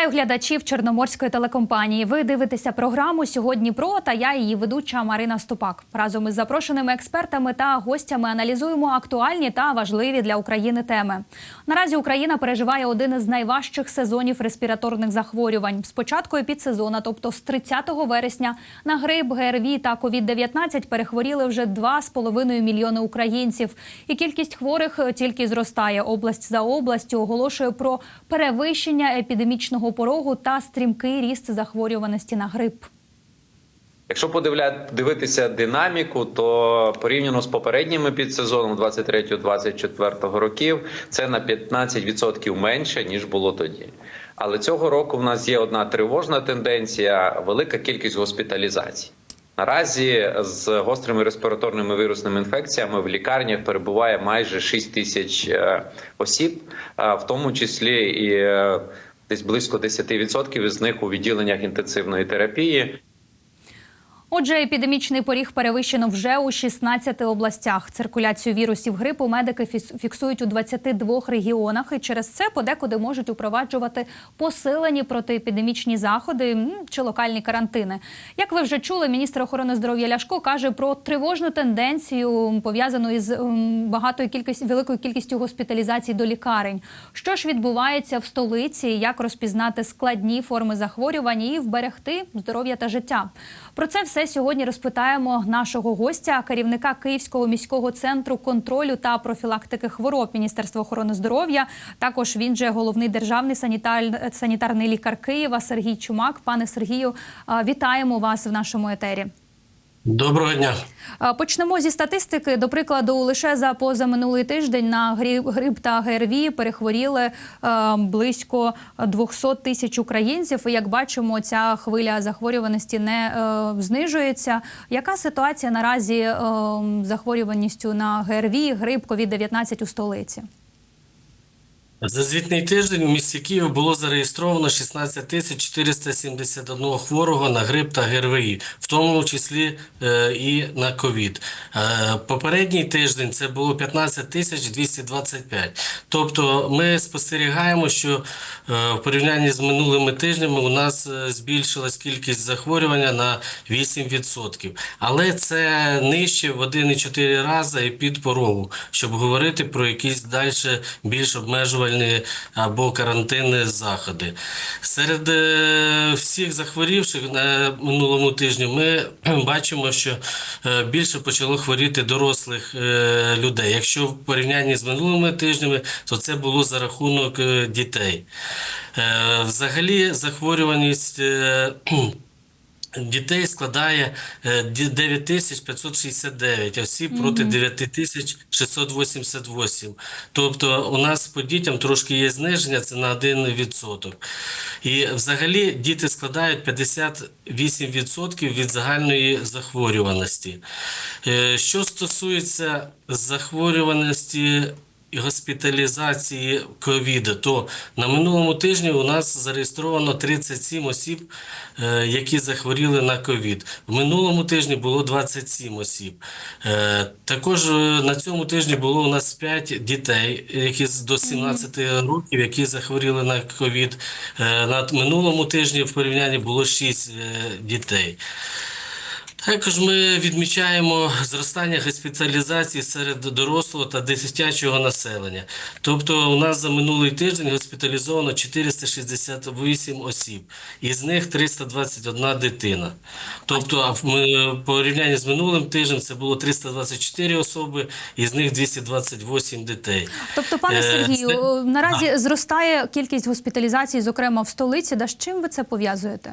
Вітаю глядачів Чорноморської телекомпанії. Ви дивитеся програму сьогодні про та я її ведуча Марина Ступак. Разом із запрошеними експертами та гостями аналізуємо актуальні та важливі для України теми. Наразі Україна переживає один із найважчих сезонів респіраторних захворювань. З початку епідсезону, тобто з 30 вересня, на грип, ГРВІ та COVID-19 перехворіли вже 2,5 мільйони українців. І кількість хворих тільки зростає. Область за областю оголошує про перевищення епідемічного порогу та стрімкий ріст захворюваності на грип. Якщо подивля- дивитися динаміку, то порівняно з попередніми підсезоном 23-24 років це на 15% менше ніж було тоді. Але цього року в нас є одна тривожна тенденція велика кількість госпіталізацій. Наразі з гострими респіраторними вірусними інфекціями в лікарнях перебуває майже 6 тисяч е, осіб, в тому числі і е, десь близько 10% із них у відділеннях інтенсивної терапії. Отже, епідемічний поріг перевищено вже у 16 областях. Циркуляцію вірусів грипу медики фіксують у 22 регіонах, і через це подекуди можуть упроваджувати посилені протиепідемічні заходи чи локальні карантини. Як ви вже чули, міністр охорони здоров'я Ляшко каже про тривожну тенденцію пов'язану із багатою кількістю великою кількістю госпіталізацій до лікарень. Що ж відбувається в столиці? Як розпізнати складні форми захворювань і вберегти здоров'я та життя? Про це все сьогодні розпитаємо нашого гостя, керівника Київського міського центру контролю та профілактики хвороб Міністерства охорони здоров'я. Також він же головний державний санітар- санітарний лікар Києва Сергій Чумак. Пане Сергію, вітаємо вас в нашому етері. Доброго дня. Почнемо зі статистики. До прикладу, лише за позаминулий тиждень на грип та ГРВІ перехворіли близько 200 тисяч українців. І як бачимо, ця хвиля захворюваності не е, знижується. Яка ситуація наразі е, захворюваністю на ГРВІ, грип, COVID-19 у столиці? За звітний тиждень у місті Київ було зареєстровано 16 тисяч 471 хворого на грип та ГРВІ, в тому числі е, і на ковід. Е, попередній тиждень це було 15 тисяч 225. Тобто ми спостерігаємо, що е, в порівнянні з минулими тижнями у нас збільшилась кількість захворювання на 8%. Але це нижче в 1,4 рази і під порогу, щоб говорити про якісь далі більш обмежувальні або карантинні заходи. Серед е, всіх захворівших на минулому тижні ми бачимо, що е, більше почало хворіти дорослих е, людей. Якщо в порівнянні з минулими тижнями, то це було за рахунок е, дітей. Е, Взагалі захворюваність. е, Дітей складає е, ді- 9569 осіб проти 9688. Тобто у нас по дітям трошки є зниження, це на 1%. І взагалі діти складають 58% від загальної захворюваності. Е, Що стосується захворюваності госпіталізації ковіду, то на минулому тижні у нас зареєстровано 37 осіб, е, які захворіли на ковід. В минулому тижні було 27 осіб. Е, Також е, на цьому тижні було у нас 5 дітей, які з- до 17 років, які захворіли на ковід. На минулому тижні в порівнянні було 6 дітей. Також ми відмічаємо зростання госпіталізації серед дорослого та дитячого населення. Тобто, у нас за минулий тиждень госпіталізовано 468 осіб, із них 321 дитина. Тобто, ми- порівнянні з минулим тижнем це було 324 особи, із них 228 дітей. Тобто, пане Е, Сергію, о, наразі зростає кількість госпіталізацій, зокрема в столиці. Да з чим ви це пов'язуєте?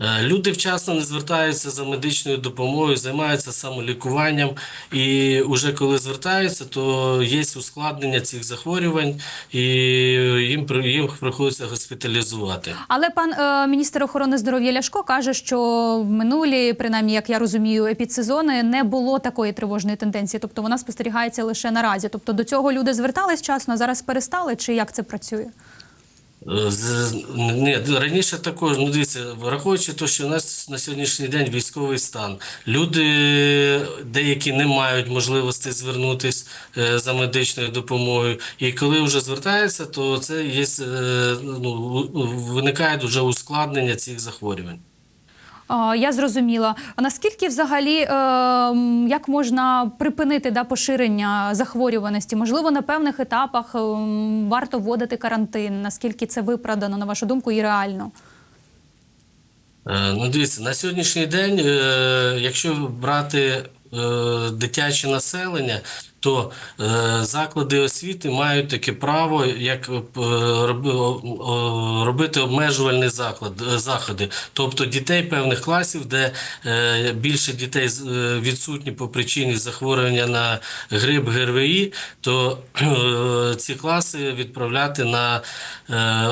Е, Люди вчасно не звертаються за медичною допомогою, займаються самолікуванням, і вже коли звертаються, то є ускладнення цих захворювань, і їм їм приходиться госпіталізувати. Але пан е, міністр охорони здоров'я Ляшко каже, що в минулі, принаймні, як я розумію, епідсезони не було такої тривожної тенденції. Тобто вона спостерігається лише наразі. Тобто до цього люди звертались вчасно, а зараз перестали, чи як це працює? Ні, раніше також, ну дивіться, враховуючи те, що у нас на сьогоднішній день військовий стан, люди деякі не мають можливості звернутися е, за медичною допомогою. І коли вже звертаються, то це є, е, ну, виникає дуже ускладнення цих захворювань. Я зрозуміла. А наскільки взагалі е, як можна припинити да, поширення захворюваності? Можливо, на певних етапах е, варто вводити карантин. Наскільки це виправдано, на вашу думку, і реально? Е, Ну, дивіться, на сьогоднішній день, якщо брати дитяче населення, то е, заклади освіти мають таке право, як е, робити обмежувальні е, заходи. Тобто дітей певних класів, де більше дітей відсутні по причині захворювання на грип ГРВІ, то ці класи відправляти на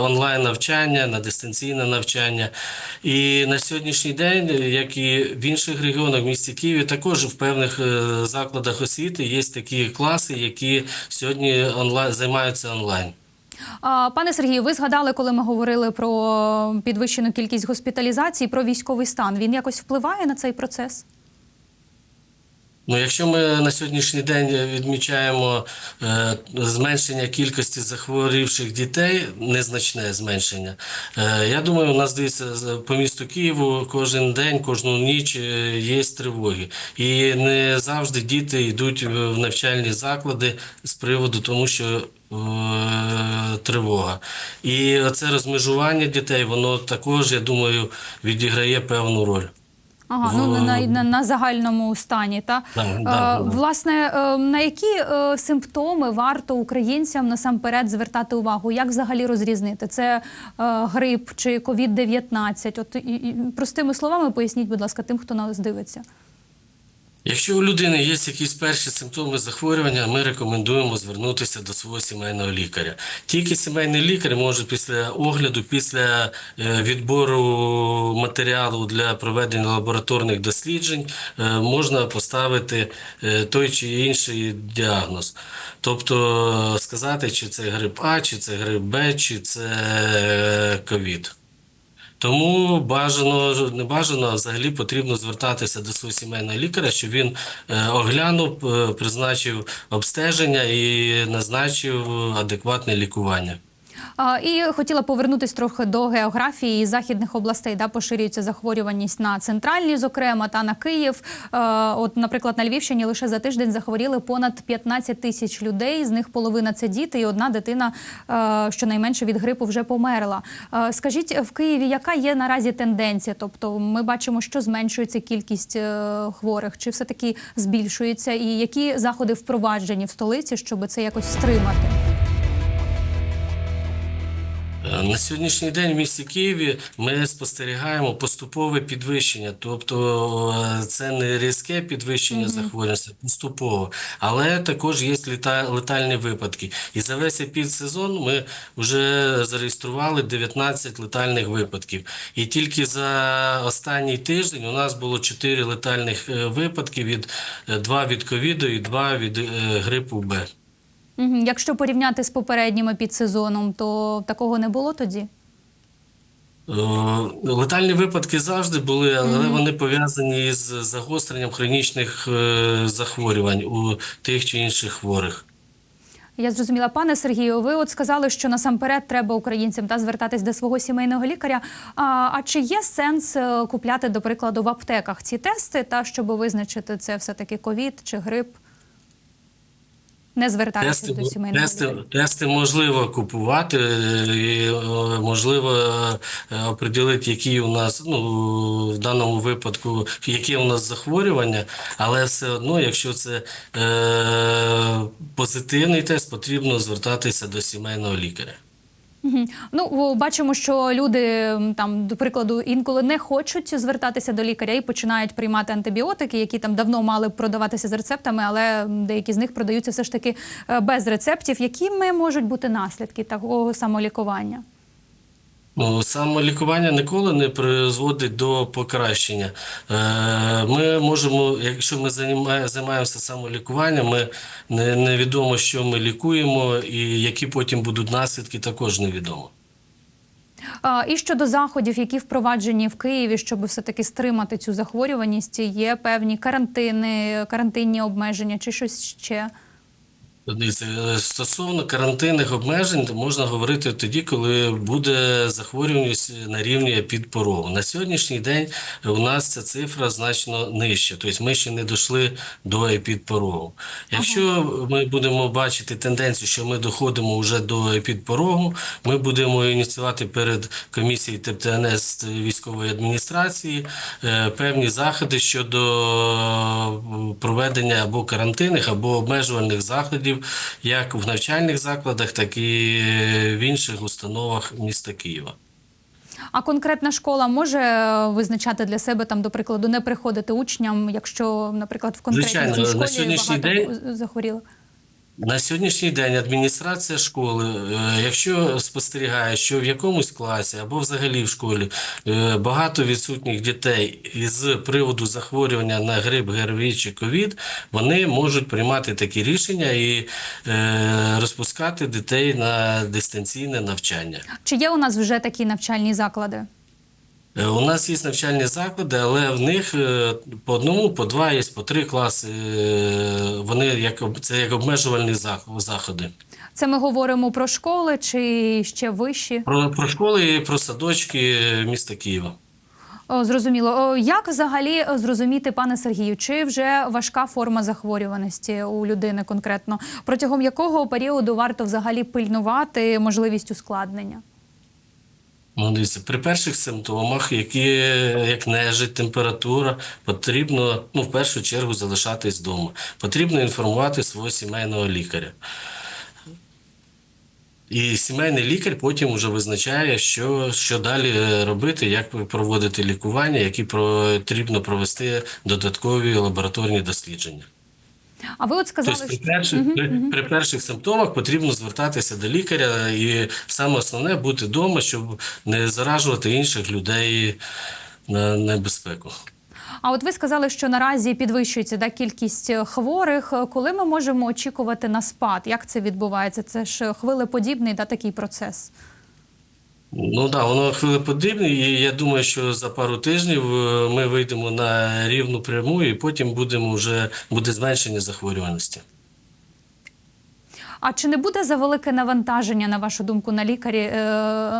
онлайн навчання, на дистанційне навчання. І на сьогоднішній день, як і в інших регіонах, в місті Києві, також в певних закладах освіти є такі класи, які сьогодні онлайн займаються онлайн. Пане Сергію, ви згадали, коли ми говорили про підвищену кількість госпіталізацій, про військовий стан. Він якось впливає на цей процес? Ну, якщо ми на сьогоднішній день відмічаємо е, зменшення кількості захворівших дітей, незначне зменшення, е, я думаю, у нас дивіться по місту Києву кожен день, кожну ніч е, є тривоги. І не завжди діти йдуть в навчальні заклади з приводу тому, що е, тривога. І це розмежування дітей, воно також, я думаю, відіграє певну роль. Ага, ну В- на, на, на загальному стані, та Да, да, Е, да. власне е, на які е, симптоми варто українцям насамперед звертати увагу? Як взагалі розрізнити? Це е, грип чи covid 19 От і, і, простими словами поясніть, будь ласка, тим, хто нас дивиться. Якщо у людини є якісь перші симптоми захворювання, ми рекомендуємо звернутися до свого сімейного лікаря. Тільки сімейний лікар може після огляду, після е, відбору матеріалу для проведення лабораторних досліджень е, можна поставити е, той чи інший діагноз. Тобто сказати, чи це грип А, чи це грип Б, чи це ковід. Тому бажано не бажано, а взагалі потрібно звертатися до свого сімейного лікаря, щоб він е, оглянув, е, призначив обстеження і назначив адекватне лікування. І хотіла повернутися трохи до географії західних областей, де поширюється захворюваність на центральні, зокрема, та на Київ. От, наприклад, на Львівщині лише за тиждень захворіли понад 15 тисяч людей. З них половина це діти, і одна дитина, щонайменше від грипу, вже померла. Скажіть, в Києві яка є наразі тенденція? Тобто, ми бачимо, що зменшується кількість е, хворих, чи все таки збільшується, і які заходи впроваджені в столиці, щоб це якось стримати? На сьогоднішній день в місті Києві ми спостерігаємо поступове підвищення, тобто е, це не різке підвищення захворюваності, поступово, але також є летальні випадки. І за весь епідсезон ми вже зареєстрували 19 летальних випадків. І тільки за останній тиждень у нас було 4 летальних е, випадки від 2 від ковіду і 2 від е, грипу Б. Якщо порівняти з попередніми підсезоном, то такого не було тоді. Е, Летальні випадки завжди були, але вони пов'язані з загостренням хронічних е, захворювань у тих чи інших хворих. Я зрозуміла, пане Сергію. Ви от сказали, що насамперед треба українцям та звертатись до свого сімейного лікаря. А, а чи є сенс е, купляти, до прикладу, в аптеках ці тести, та щоб визначити це все таки ковід чи грип? Не звертатися Тести, до сімейного тести, тести можливо купувати, е, і е, можливо определити, оприділити, які у нас ну, в даному випадку, які у нас захворювання, але все одно, якщо це е, позитивний тест, потрібно звертатися до сімейного лікаря. Ну бачимо, що люди там, до прикладу, інколи не хочуть звертатися до лікаря і починають приймати антибіотики, які там давно мали продаватися з рецептами, але деякі з них продаються все ж таки е, без рецептів. Якими можуть бути наслідки такого самолікування? Ну, самолікування ніколи не призводить до покращення. Е, Ми можемо, якщо ми займаємося самолікуванням, ми не, невідомо, що ми лікуємо, і які потім будуть наслідки, також невідомо. І щодо заходів, які впроваджені в Києві, щоб все-таки стримати цю захворюваність, є певні карантини, карантинні обмеження чи щось ще. Дивіться, е, стосовно карантинних обмежень, то можна говорити тоді, коли буде захворюваність на рівні підпорогу. На сьогоднішній день у нас ця цифра значно нижча, тобто ми ще не дійшли до епідпорогу. Якщо ми будемо бачити тенденцію, що ми доходимо вже до епідпорогу, ми будемо ініціювати перед комісією ТПТНС військової адміністрації е, певні заходи щодо проведення або карантинних, або обмежувальних заходів, як в навчальних закладах, так і в інших установах міста Києва. А конкретна школа може е, визначати для себе там, до прикладу, не приходити учням, якщо, наприклад, в конкретній Звичайно, школі на сьогоднішній багато день- захворілих. На сьогоднішній день адміністрація школи, е, якщо спостерігає, що в якомусь класі або взагалі в школі е, багато відсутніх дітей із приводу захворювання на грип, ГРВІ чи ковід, вони можуть приймати такі рішення і е, розпускати дітей на дистанційне навчання. Чи є у нас вже такі навчальні заклади? Е, У нас є навчальні заклади, але в них е, по одному, по два, є по три класи. е, Вони як це як обмежувальні зах- заходи. Це ми говоримо про школи чи ще вищі? Про, про школи і про садочки міста Києва. О, зрозуміло. О, як взагалі зрозуміти, пане Сергію, чи вже важка форма захворюваності у людини конкретно? Протягом якого періоду варто взагалі пильнувати можливість ускладнення? Ну, дивіться, при перших симптомах, які як нежить, температура, потрібно ну, в першу чергу залишатись вдома. Потрібно інформувати свого сімейного лікаря. І сімейний лікар потім вже визначає, що, що далі е, робити, як проводити лікування, які потрібно провести додаткові лабораторні дослідження. А ви от сказали, Тобто при що перших, при, при перших симптомах потрібно звертатися до лікаря, і саме основне бути вдома, щоб не заражувати інших людей на небезпеку. а от ви сказали, що наразі підвищується да, кількість е, хворих. Коли ми можемо очікувати на спад? Як це відбувається? Це ж хвилеподібний да, такий процес. Ну да, воно хвилеподібне, і я думаю, що за пару тижнів е, ми вийдемо на рівну пряму, і потім будемо вже буде зменшення захворюваності. А чи не буде за велике навантаження, на вашу думку, на лікарі, е,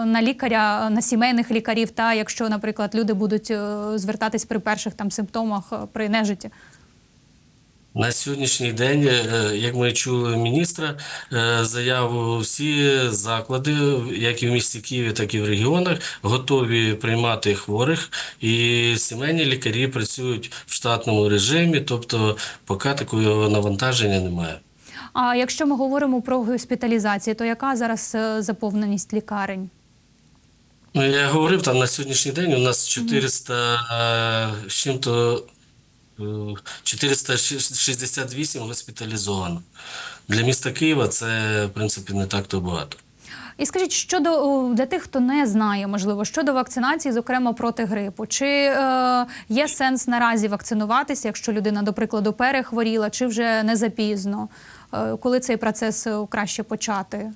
на лікаря, на сімейних лікарів, та якщо, наприклад, люди будуть е, звертатись при перших там симптомах при нежиті? На сьогоднішній день, е, як ми чули міністра, е, заяву всі заклади, як і в місті Києві, так і в регіонах, готові приймати хворих, і сімейні лікарі працюють в штатному режимі, тобто поки такого навантаження немає. А якщо ми говоримо про госпіталізації, то яка зараз е, заповненість лікарень? Ну, я говорив, там на сьогоднішній день у нас 400 е, з чим-то 468 госпіталізовано. Для міста Києва це, в принципі, не так то багато. І скажіть, щодо для тих, хто не знає, можливо, щодо вакцинації, зокрема проти грипу, чи е, є сенс наразі вакцинуватися, якщо людина, до прикладу, перехворіла, чи вже не запізно? Е, коли цей процес е, краще почати?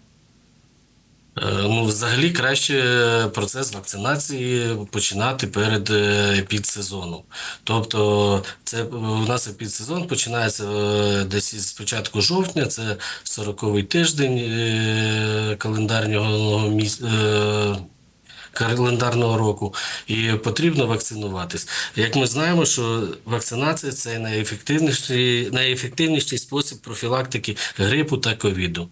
Е, Ну, взагалі краще процес вакцинації починати перед е, підсезоном. Тобто, це е, у нас підсезон починається десь із початку жовтня, це 40-й тиждень календарного міс... е, календарного року, і потрібно вакцинуватись. Як ми знаємо, що вакцинація це найефективніший, найефективніший спосіб профілактики грипу та ковіду.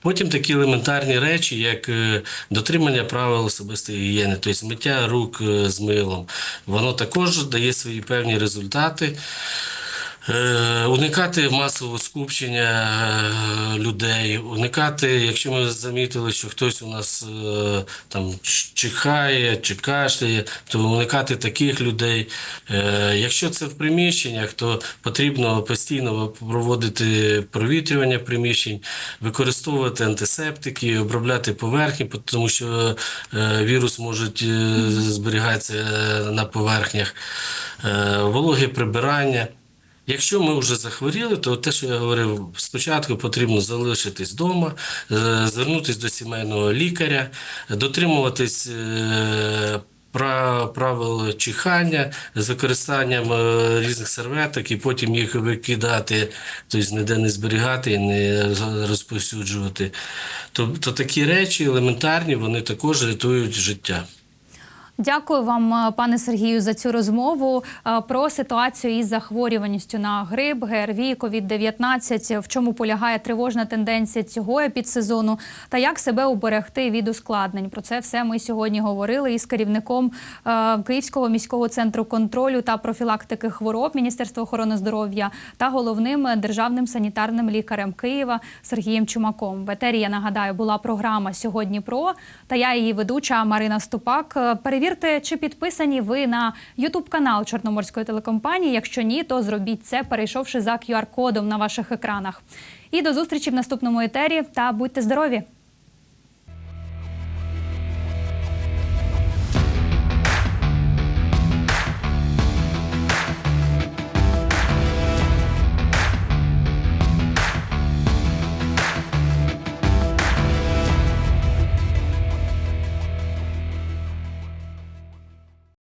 Потім такі елементарні речі, як е, дотримання правил особистої гігієни, тобто миття рук е, з милом, воно також дає свої певні результати. Е, Уникати масового скупчення е, людей, уникати, якщо ми замітили, що хтось у нас е, там чихає чи кашляє, то уникати таких людей. Якщо це в приміщеннях, то потрібно постійно проводити провітрювання приміщень, використовувати антисептики, обробляти поверхні, тому що вірус може зберігатися на поверхнях, вологе прибирання. Якщо ми вже захворіли, то те, що я говорив, спочатку потрібно залишитись вдома, е, звернутися до сімейного лікаря, дотримуватись е, пра- правил чихання з використанням е, різних серветок і потім їх викидати, тобто ніде не зберігати і не роз- розповсюджувати. Тобто такі речі елементарні, вони також рятують життя. Дякую вам, е, пане Сергію, за цю розмову е, про ситуацію із захворюваністю на грип, ГРВІ, COVID-19, в чому полягає тривожна тенденція цього епідсезону та як себе уберегти від ускладнень. Про це все ми сьогодні говорили із керівником е, Київського міського центру контролю та профілактики хвороб Міністерства охорони здоров'я та головним державним санітарним лікарем Києва Сергієм Чумаком. В етері, я нагадаю, була програма сьогодні про та я її ведуча Марина Ступак. Е, Перевірте, чи підписані ви на Ютуб канал Чорноморської телекомпанії. Якщо ні, то зробіть це, перейшовши за QR-кодом на ваших екранах. І до зустрічі в наступному етері. Та будьте здорові!